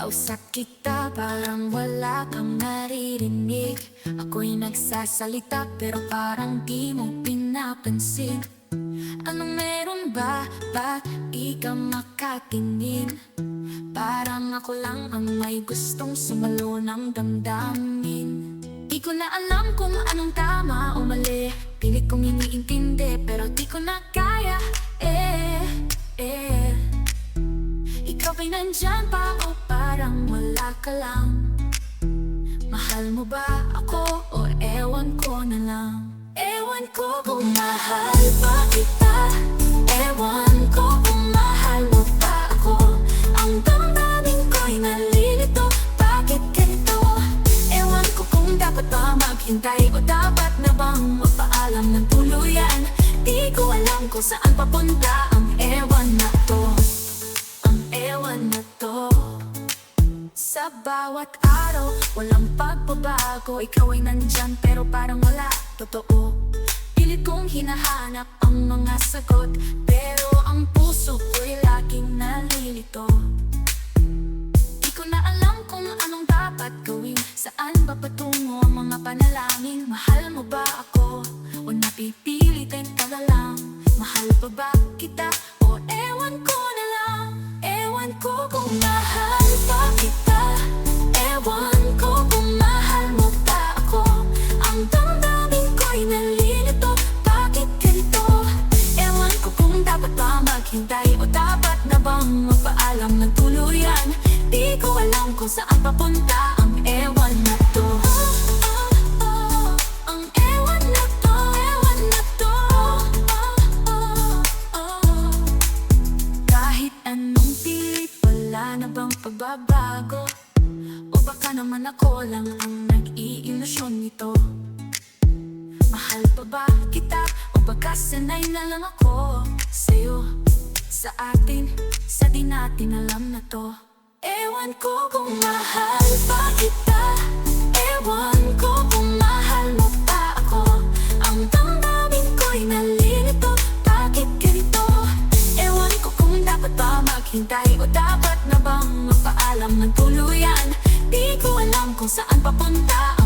Kausap kita parang wala kang naririnig Ako'y nagsasalita pero parang di mo pinapansin Anong meron ba? Ba't di ka makatingin? Parang ako lang ang may gustong sumalo ng damdamin Di ko na alam kung anong tama o mali Pilit kong iniintindi pero di ko na ka lang? Mahal mo ba ako o ewan ko na lang? Ewan ko kung mahal pa kita Ewan ko kung mahal mo pa ako Ang damdamin ko'y nalilito Bakit ganito? Ewan ko kung dapat ba maghintay O dapat na bang magpaalam ng tuluyan Di ko alam kung saan papunta ang sa bawat araw, walang pagbabago. Ikaw ay nandyan pero parang wala. Totoo. Pilit kong hinahanap ang mga sagot Pero ang puso ko'y laging nalilito. Di ko na alam kung anong dapat gawin. Saan ba patungo ang mga panalangin? Mahal magpaalam ng tuluyan Di ko alam kung saan papunta ang ewan na to. Anong pilit, wala na pagbabago? O baka naman ako lang ang nag-iilusyon nito? Mahal pa ba kita? O baka sanay na lang ako Sa'yo, sa atin, di natin alam na to. Ewan ko kung mahal pa kita. Ewan ko kung mahal mo pa ako. Ang damdamin ko'y nalilito. Bakit ganito? Ewan ko kung dapat ba maghintay O dapat na bang magpaalam ng tuluyan. Di ko alam kung saan papunta